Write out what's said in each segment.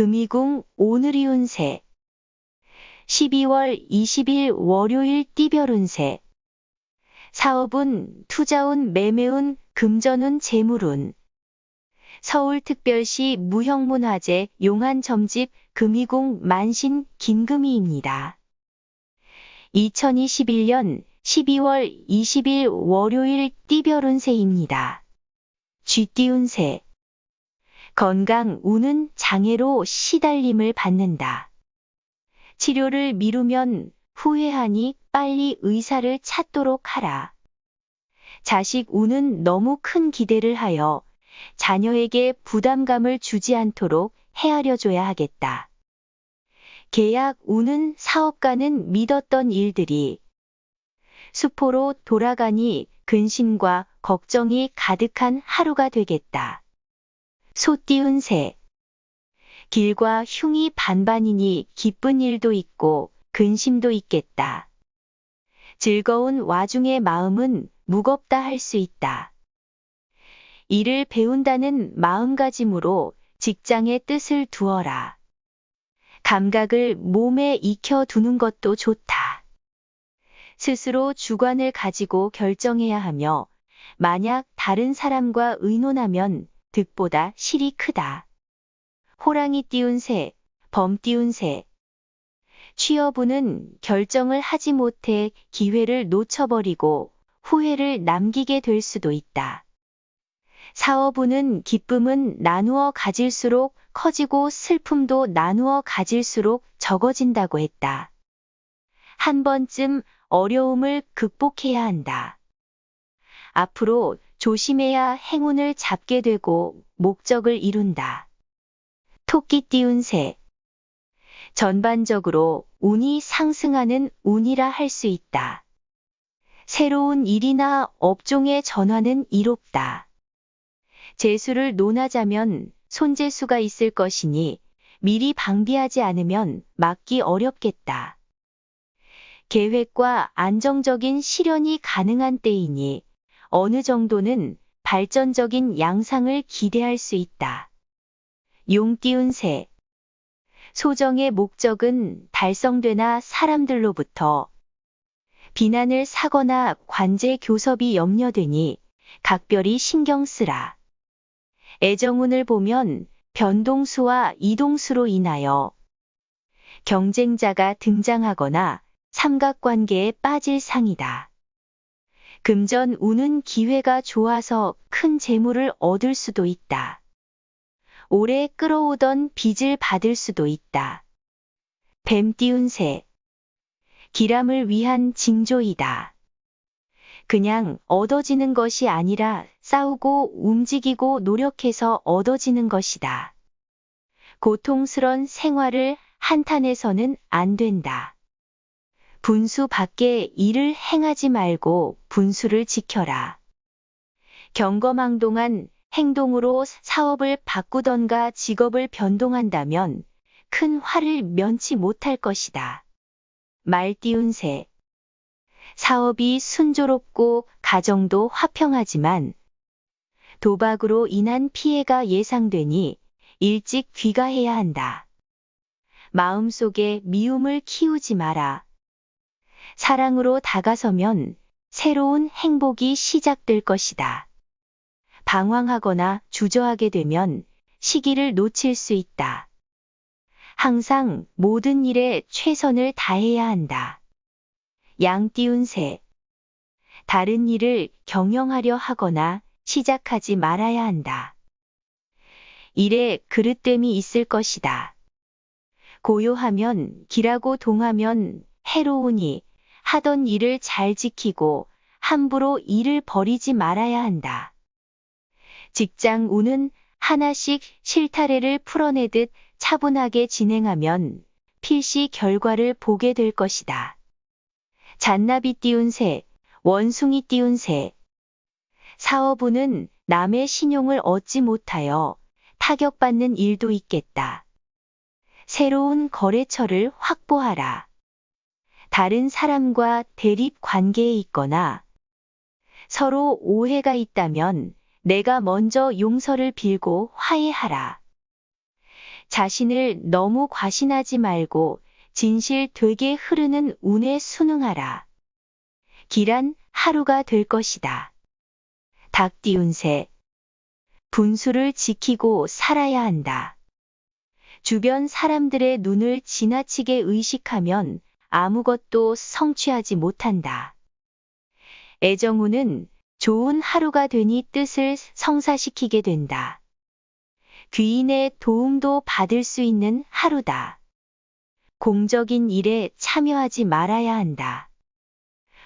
금이궁 오늘이 운세 12월 20일 월요일 띠별 운세 사업운, 투자운, 매매운, 금전운, 재물운 서울특별시 무형문화재 용안점집 금이궁 만신 김금희입니다. 2021년 12월 20일 월요일 띠별 운세입니다. 쥐띠 운세 건강 운은 장애로 시달림을 받는다. 치료를 미루면 후회하니 빨리 의사를 찾도록 하라. 자식 운은 너무 큰 기대를 하여 자녀에게 부담감을 주지 않도록 헤아려 줘야 하겠다. 계약 운은 사업가는 믿었던 일들이 수포로 돌아가니 근심과 걱정이 가득한 하루가 되겠다. 소띠 운세 길과 흉이 반반이니 기쁜 일도 있고 근심도 있겠다. 즐거운 와중에 마음은 무겁다 할 수 있다. 일을 배운다는 마음가짐으로 직장의 뜻을 두어라. 감각을 몸에 익혀 두는 것도 좋다. 스스로 주관을 가지고 결정해야 하며 만약 다른 사람과 의논하면 득보다 실이 크다. 호랑이 띄운 새, 범 띄운 새. 취업운은 결정을 하지 못해 기회를 놓쳐버리고 후회를 남기게 될 수도 있다. 사업운은 기쁨은 나누어 가질수록 커지고 슬픔도 나누어 가질수록 적어진다고 했다. 한 번쯤 어려움을 극복해야 한다. 앞으로 조심해야 행운을 잡게 되고 목적을 이룬다. 토끼 띄운 새. 전반적으로 운이 상승하는 운이라 할 수 있다. 새로운 일이나 업종의 전환은 이롭다. 재수를 논하자면 손재수가 있을 것이니 미리 방비하지 않으면 막기 어렵겠다. 계획과 안정적인 실현이 가능한 때이니 어느 정도는 발전적인 양상을 기대할 수 있다. 용 띄운 새. 소정의 목적은 달성되나 사람들로부터 비난을 사거나 관제 교섭이 염려되니 각별히 신경 쓰라. 애정운을 보면 변동수와 이동수로 인하여 경쟁자가 등장하거나 삼각관계에 빠질 상이다. 금전 운은 기회가 좋아서 큰 재물을 얻을 수도 있다. 오래 끌어오던 빚을 받을 수도 있다. 뱀 띄운 새. 기람을 위한 징조이다. 그냥 얻어지는 것이 아니라 싸우고 움직이고 노력해서 얻어지는 것이다. 고통스런 생활을 한탄해서는 안 된다. 분수 밖에 일을 행하지 말고 분수를 지켜라. 경거망동한 행동으로 사업을 바꾸던가 직업을 변동한다면 큰 화를 면치 못할 것이다. 말 띄운 새. 사업이 순조롭고 가정도 화평하지만 도박으로 인한 피해가 예상되니 일찍 귀가해야 한다. 마음속에 미움을 키우지 마라. 사랑으로 다가서면 새로운 행복이 시작될 것이다. 방황하거나 주저하게 되면 시기를 놓칠 수 있다. 항상 모든 일에 최선을 다해야 한다. 양 띄운 새. 다른 일을 경영하려 하거나 시작하지 말아야 한다. 일에 그릇됨이 있을 것이다. 고요하면 길하고 동하면 해로우니 하던 일을 잘 지키고 함부로 일을 버리지 말아야 한다. 직장 운은 하나씩 실타래를 풀어내듯 차분하게 진행하면 필시 결과를 보게 될 것이다. 잔나비 띄운 새, 원숭이 띄운 새. 사업운은 남의 신용을 얻지 못하여 타격받는 일도 있겠다. 새로운 거래처를 확보하라. 다른 사람과 대립 관계에 있거나 서로 오해가 있다면 내가 먼저 용서를 빌고 화해하라. 자신을 너무 과신하지 말고 진실 되게 흐르는 운에 순응하라. 길한 하루가 될 것이다. 닭띠운세 분수를 지키고 살아야 한다. 주변 사람들의 눈을 지나치게 의식하면 아무것도 성취하지 못한다. 애정운은 좋은 하루가 되니 뜻을 성사시키게 된다. 귀인의 도움도 받을 수 있는 하루다. 공적인 일에 참여하지 말아야 한다.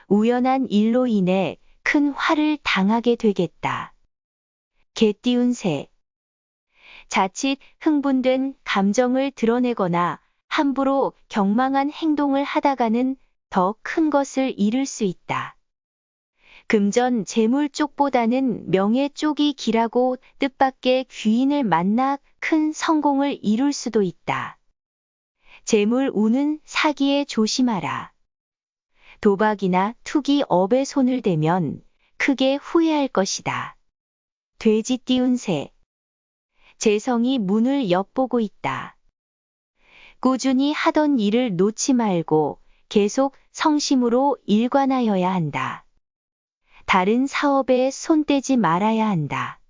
우연한 일로 인해 큰 화를 당하게 되겠다. 개띠운세 자칫 흥분된 감정을 드러내거나 함부로 경망한 행동을 하다가는 더 큰 것을 잃을 수 있다. 금전 재물 쪽보다는 명예 쪽이 길하고 뜻밖의 귀인을 만나 큰 성공을 이룰 수도 있다. 재물 운은 사기에 조심하라. 도박이나 투기 업에 손을 대면 크게 후회할 것이다. 돼지 띠운새 재성이 문을 엿보고 있다. 꾸준히 하던 일을 놓지 말고 계속 성심으로 일관하여야 한다. 다른 사업에 손대지 말아야 한다.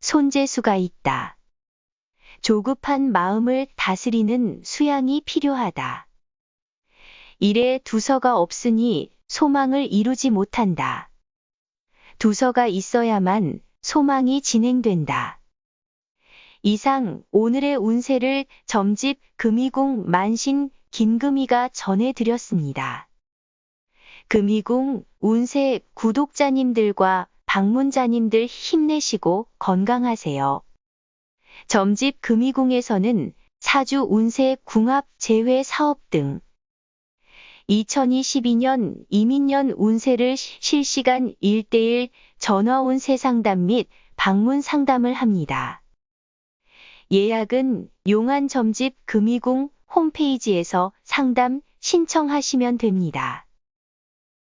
손재수가 있다. 조급한 마음을 다스리는 수양이 필요하다. 일에 두서가 없으니 소망을 이루지 못한다. 두서가 있어야만 소망이 진행된다. 이상 오늘의 운세를 점집 금이궁 만신 김금이가 전해드렸습니다. 금이궁 운세 구독자님들과 방문자님들 힘내시고 건강하세요. 점집 금이궁에서는 사주 운세 궁합 재회 사업 등 2022년 이민년 운세를 실시간 1대1 전화 운세 상담 및 방문 상담을 합니다. 예약은 용안 점집 금이궁 홈페이지에서 상담 신청하시면 됩니다.